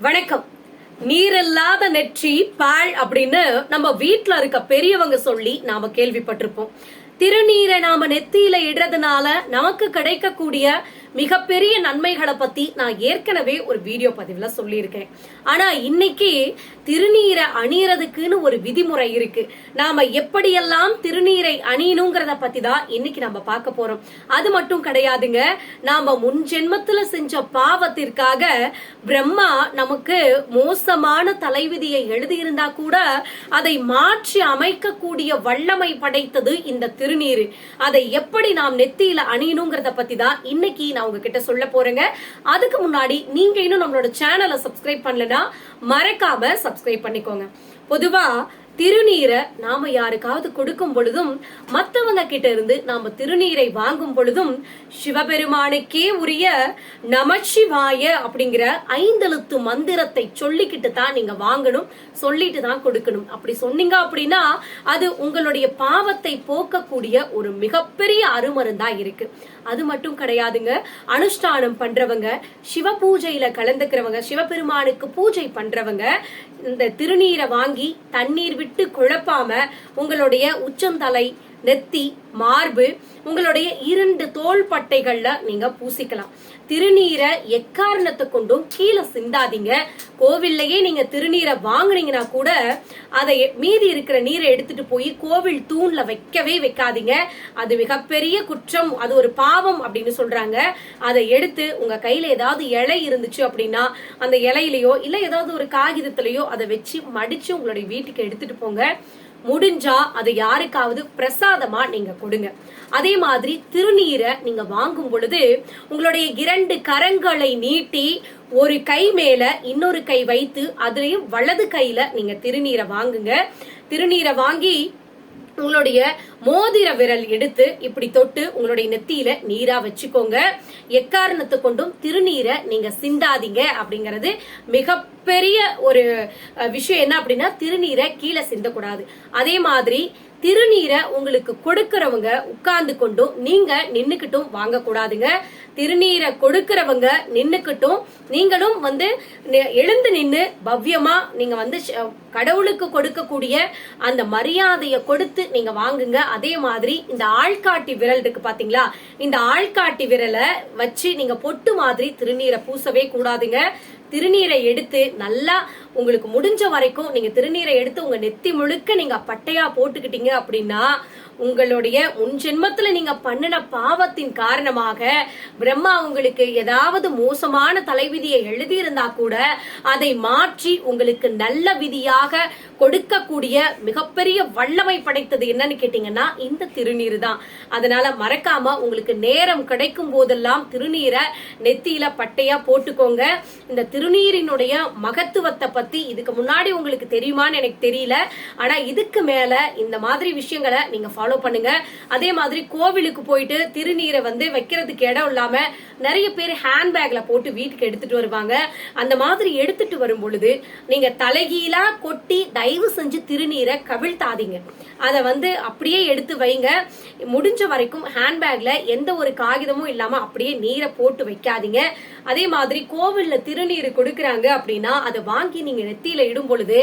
வணக்கம். நீரில்லாத நெற்றி பால் அப்படின்னு நம்ம வீட்டுல இருக்க பெரியவங்க சொல்லி நாம கேள்விப்பட்டிருப்போம். திருநீரை நாம நெத்தியில இடுறதுனால நமக்கு கிடைக்கக்கூடிய மிகப்பெரிய நன்மைகளை பத்தி நான் ஏற்கனவே ஒரு வீடியோ பதிவுல சொல்லியிருக்கேன். ஆனா இன்னைக்கு திருநீரை அணியறதுக்குன்னு ஒரு விதிமுறை இருக்கு. நாம எப்படியெல்லாம் திருநீரை அணியணுங்கிறத பத்தி தான் இன்னைக்கு நம்ம பார்க்க போறோம். அது மட்டும் கிடையாதுங்க நாம முன் ஜென்மத்துல செஞ்ச பாவத்திற்காக பிரம்மா நமக்கு மோசமான தலைவிதியை எழுதியிருந்தா கூட அதை மாற்றி அமைக்கக்கூடிய வல்லமை படைத்தது இந்த திருநீர். அதை எப்படி நாம் நெத்தியில அணியணுங்கிறத பத்தி தான் இன்னைக்கு நான் உங்ககிட்ட சொல்ல போறேங்க. அதுக்கு முன்னாடி நீங்க இன்னும் நம்மளோட சேனலை சப்ஸ்கிரைப் பண்ணலனா மறக்காம சப்ஸ்கிரைப் பண்ணிக்கோங்க. பொதுவா திருநீரை நாம யாருக்காவது கொடுக்கும் பொழுதும் மத்தவங்க கிட்ட இருந்து நாம திருநீரை வாங்கும் பொழுதும் சிவபெருமானுக்கே உரிய நமச்சிவாய அப்படிங்கிற ஐந்தெழுத்து மந்திரத்தை சொல்லிக்கிட்டு தான் நீங்க வாங்கணும் சொல்லிட்டு தான் கொடுக்கணும். அப்படி சொன்னீங்க அப்படின்னா அது உங்களுடைய பாவத்தை போக்கக்கூடிய ஒரு மிகப்பெரிய அருமருந்தா இருக்கு. அது மட்டும் கிடையாதுங்க. அனுஷ்டானம் பண்றவங்க சிவ பூஜையில கலந்துக்கிறவங்க சிவபெருமானுக்கு பூஜை பண்றவங்க இந்த திருநீரை வாங்கி தண்ணீர் விட்டு குழப்பாம உங்களுடைய உச்சந்தலை நெத்தி மார்பு உங்களுடைய இரண்டு தோல் பட்டைகள்ல நீங்க பூசிக்கலாம். திருநீரை எக்காரணத்தை கொண்டும் கீழே சிந்தாதீங்க. கோவில்லையே நீங்க திருநீரை வாங்குனீங்கன்னா கூட அதை மீதி இருக்கிற நீரை எடுத்துட்டு போய் கோவில் தூண்ல வைக்கவே வைக்காதீங்க. அது மிகப்பெரிய குற்றம் அது ஒரு பாவம் அப்படின்னு சொல்றாங்க. அதை எடுத்து உங்க கையில ஏதாவது இலை இருந்துச்சு அப்படின்னா அந்த இலையிலயோ இல்ல ஏதாவது ஒரு காகிதத்திலயோ அதை வச்சு மடிச்சு உங்களுடைய வீட்டுக்கு எடுத்துட்டு போங்க. முடிஞ்சா அதை யாருக்காவது பிரசாதமா நீங்க கொடுங்க. அதே மாதிரி திருநீரை நீங்க வாங்கும் பொழுது உங்களுடைய இரண்டு கரங்களை நீட்டி ஒரு கை மேல இன்னொரு கை வைத்து அதுலயும் வலது கையில நீங்க திருநீரை வாங்குங்க. திருநீரை வாங்கி உங்களுடைய மோதிர விரல் எடுத்து இப்படி தொட்டு உங்களுடைய நெத்தியில நீரா வச்சுக்கோங்க. எக்காரணத்தை கொண்டும் திருநீரை நீங்க சிந்தாதீங்க அப்படிங்கறது மிகப்பெரிய ஒரு அஹ், விஷயம் என்ன அப்படின்னா திருநீரை கீழே சிந்தக்கூடாது. அதே மாதிரி திருநீரை உங்களுக்கு கொடுக்கறவங்க உட்கார்ந்து கொண்டும் நீங்க நின்னுக்கிட்டும் வாங்க கூடாதுங்க திருநீரை கொடுக்கறவங்க நின்னுக்கிட்டும் நீங்களும் வந்து எழுந்து நின்று பவ்யமா நீங்க வந்து கடவுளுக்கு கொடுக்கக்கூடிய அந்த மரியாதையை கொடுத்து நீங்க வாங்குங்க. அதே மாதிரி இந்த ஆள்காட்டி விரல் இருக்கு பாத்தீங்களா? இந்த ஆள்காட்டி விரலை வச்சு நீங்க பொட்டு மாதிரி திருநீரை பூசவே கூடாதுங்க. திருநீரை எடுத்து நல்லா உங்களுக்கு முடிஞ்ச வரைக்கும் நீங்க திருநீரை எடுத்து உங்க நெத்தி முழுக்க நீங்க பட்டையா போட்டுக்கிட்டீங்க அப்படின்னா உங்களுடைய முன் ஜென்மத்துல நீங்க பண்ணின பாவத்தின் காரணமாக பிரம்மா உங்களுக்கு ஏதாவது மோசமான தலைவிதியை எழுதியிருந்தா கூட அதை மாற்றி உங்களுக்கு நல்ல விதியாக கொடுக்கக்கூடிய மிகப்பெரிய வல்லமை படைத்தது என்னன்னு கேட்டீங்கன்னா இந்த திருநீர் தான். அதனால மறக்காம உங்களுக்கு நேரம் கிடைக்கும் போதெல்லாம் திருநீரை நெத்தியில பட்டையா போட்டுக்கோங்க. இந்த திருநீரினுடைய மகத்துவத்தை பத்தி இதுக்கு முன்னாடி உங்களுக்கு தெரியுமான்னு எனக்கு தெரியல. ஆனா இதுக்கு மேல இந்த மாதிரி விஷயங்களை நீங்க ஃபாலோ பண்ணுங்க. அதே மாதிரி கோவிலுக்கு போயிட்டு திருநீரை வந்து வைக்கிறதுக்கு இடம் இல்லாம நிறைய பேர் ஹேண்ட்பேக்ல போட்டு வீட்டுக்கு எடுத்துட்டு வருவாங்க. அந்த மாதிரி எடுத்துட்டு வரும் பொழுது நீங்க தலைகீழா கொட்டி தயவு செஞ்சு திருநீரை கவிழ்த்தாதீங்க. அதை வந்து அப்படியே எடுத்து வைங்க. முடிஞ்ச வரைக்கும் ஹேண்ட்பேக்ல எந்த ஒரு காகிதமும் இல்லாம அப்படியே நீரை போட்டு வைக்காதீங்க. அதே மாதிரி கோவில்ல திருநீர் கொடுக்கறாங்க அப்படின்னா அதை வாங்கி நீங்க நெத்தியில இடும் பொழுது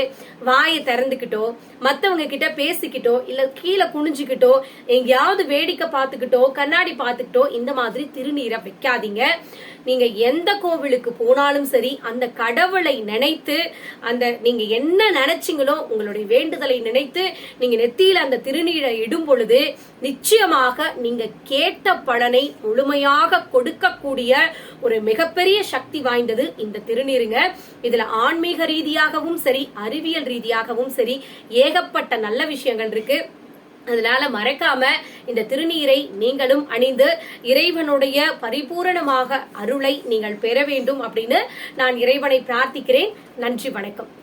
வாயை திறந்துக்கிட்டோ மத்தவங்க கிட்ட பேசிக்கிட்டோ இல்ல கீழே குனிஞ்சுக்கிட்டோ எங்கேயாவது வேடிக்கை பார்த்துக்கிட்டோ கண்ணாடி பார்த்துக்கிட்டோ இந்த மாதிரி திருநீரை வைக்காதீங்க. நீங்க எந்த கோவிலுக்கு போனாலும் சரி அந்த கடவுளை நினைத்து அந்த நீங்க என்ன நினைச்சீங்களோ உங்களுடைய வேண்டுதலை நினைத்து நீங்க நெத்தியில அந்த திருநீரை இடும் பொழுது நிச்சயமாக நீங்க கேட்ட பலனை முழுமையாக கொடுக்கக்கூடிய ஒரு மிகப்பெரிய சக்தி வாய்ந்தது இந்த திருநீருங்க. இதுல ஆன்மீக ரீதியாகவும் சரி அறிவியல் ரீதியாகவும் சரி ஏகப்பட்ட நல்ல விஷயங்கள் இருக்கு. அதனால மறக்காம இந்த திருநீரை நீங்களும் அணிந்து இறைவனுடைய பரிபூரணமாக அருளை நீங்கள் பெற வேண்டும் அப்படின்னு நான் இறைவனை பிரார்த்திக்கிறேன். நன்றி வணக்கம்.